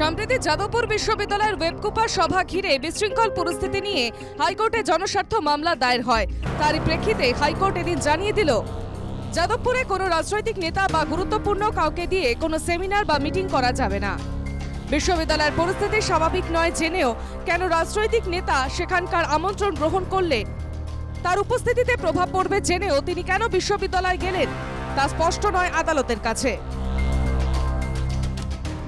সম্প্রতি যাদবপুর বিশ্ববিদ্যালয়ের ওয়েবকুপার সভা ঘিরে বিশৃঙ্খল পরিস্থিতি নিয়ে হাইকোর্টে জনস্বার্থ মামলা দায়ের হয়। তারই প্রেক্ষিতে হাইকোর্ট এদিন জানিয়ে দিল, যাদবপুরে কোনো রাজনৈতিক নেতা বা গুরুত্বপূর্ণ কাউকে দিয়ে কোনো সেমিনার বা মিটিং করা যাবে না। বিশ্ববিদ্যালয়ের পরিস্থিতি স্বাভাবিক নয় জেনেও কেন রাজনৈতিক নেতা সেখানকার আমন্ত্রণ গ্রহণ করলে? তার উপস্থিতিতে প্রভাব পড়বে জেনেও তিনি কেন বিশ্ববিদ্যালয়ে গেলেন? তা স্পষ্ট নয় আদালতের কাছে।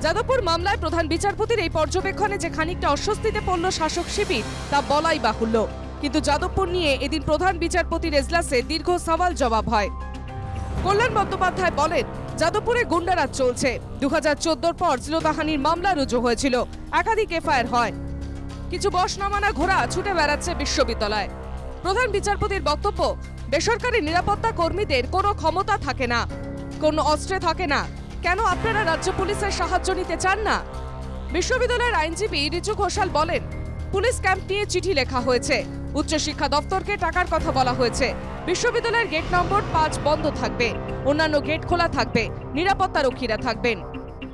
যাদবপুর মামলায় প্রধান বিচারপতির এই পর্যবেক্ষণে যে খানিকটা অস্বস্তিতে পড়ল শাসক শিবির, তা বলাই বাহুল্য। কিন্তু যাদবপুর নিয়ে এদিন প্রধান বিচারপতির এজলাসে দীর্ঘ সওয়াল জবাব হয়। কল্যাণ বন্দ্যোপাধ্যায় বলেন, যাদবপুরে গুন্ডারাজ চলছে। দু হাজার চোদ্দোর পর জিলোতাহানির মামলা রুজু হয়েছিল। একাধিক এফআইআর হয়। কিছু বস নামানা ঘোড়া ছুটে বেড়াচ্ছে বিশ্ববিদ্যালয়। প্রধান বিচারপতির বক্তব্য, বেসরকারি নিরাপত্তা কর্মীদের কোনো ক্ষমতা থাকে না, কোনো অস্ত্রে থাকে না। কেন আপনারা রাজ্য পুলিশের সাহায্য নিতে চান না? বিশ্ববিদ্যালয়ের আইনজীবী রিচু ঘোষাল বলেন, পুলিশ ক্যাম্প নিয়ে চিঠি লেখা হয়েছে। উচ্চশিক্ষা দপ্তরকে টাকার কথা বলা হয়েছে। বিশ্ববিদ্যালয়ের গেট নম্বর পাঁচ বন্ধ থাকবে। অন্যান্য গেট খোলা থাকবে। নিরাপত্তা রক্ষীরা থাকবেন।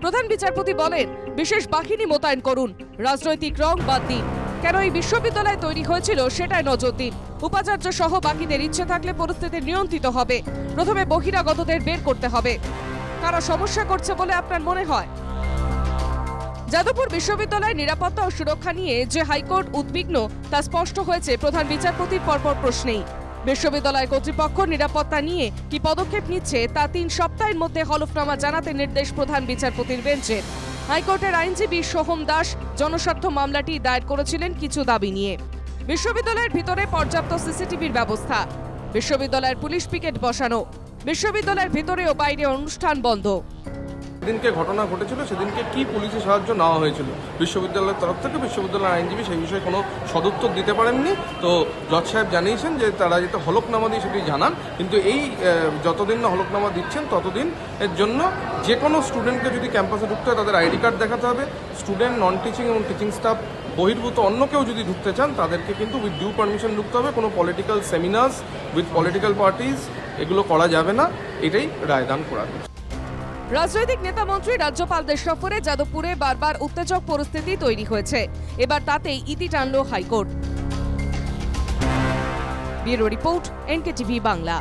প্রধান বিচারপতি বলেন, বিশেষ বাহিনী মোতায়েন করুন। রাজনৈতিক রং বাদ দিন। কেন এই বিশ্ববিদ্যালয় তৈরি হয়েছিল সেটাই নজর দিন। উপাচার্য সহ বাকিদের ইচ্ছে থাকলে পরিস্থিতি নিয়ন্ত্রিত হবে। প্রথমে বহিরাগতদের বের করতে হবে। কারা সমস্যা করছে বলে আপনার মনে হয়? যাদবপুর বিশ্ববিদ্যালয়ের নিরাপত্তা ও সুরক্ষা নিয়ে যে হাইকোর্ট উদ্বিগ্ন, তা স্পষ্ট হয়েছে প্রধান বিচারপতির পরপর প্রশ্নেই। বিশ্ববিদ্যালয় কর্তৃপক্ষ নিরাপত্তা নিয়ে কি পদক্ষেপ নিচ্ছে, তা তিন সপ্তাহের মধ্যে হলফনামা জানাতে নির্দেশ প্রধান বিচারপতির বেঞ্চের হাইকোর্টের আইনজীবী সোহম দাস জনস্বার্থ মামলাটি দায়ের করেছিলেন কিছু দাবি নিয়ে। বিশ্ববিদ্যালয়ের ভিতরে পর্যাপ্ত সিসিটিভির ব্যবস্থা। বিশ্ববিদ্যালয়ের পুলিশ পিকেট বসানো। বিশ্ববিদ্যালয়ের ভিতরে ও বাইরে অনুষ্ঠান বন্ধ। সেদিনকে ঘটনা ঘটেছিল, সেদিনকে কি পুলিশের সাহায্য নেওয়া হয়েছিল? বিশ্ববিদ্যালয়ের তরফ থেকে বিশ্ববিদ্যালয়ের আইনজীবী সেই বিষয়ে কোনো সদুত্তর দিতে পারেননি। তো জজ সাহেব জানিয়েছেন যে তারা যেটা হলফনামা দিয়ে সেটি জানান। কিন্তু এই যতদিন না হলফনামা দিচ্ছেন, ততদিন এর জন্য যে কোনো স্টুডেন্টকে যদি ক্যাম্পাসে ঢুকতে হয়, তাদের আইডি কার্ড দেখাতে হবে। স্টুডেন্ট নন টিচিং এবং টিচিং স্টাফ বহির্ভূত অন্য কেউ যদি ঢুকতে চান, তাদেরকে কিন্তু উইথ ডিউ পারমিশন ঢুকতে হবে। কোনো political seminars with political parties এগুলো করা যাবে না। এটাই রায়দান করা। রাজনৈতিক নেতা মন্ত্রী রাজ্যপালদের সফরে যাদবপুরে বারবার উত্তেজক পরিস্থিতি তৈরি হয়েছে। এবার তাতেই ইতি টানল high court. Bureau report, NKTV Bangla.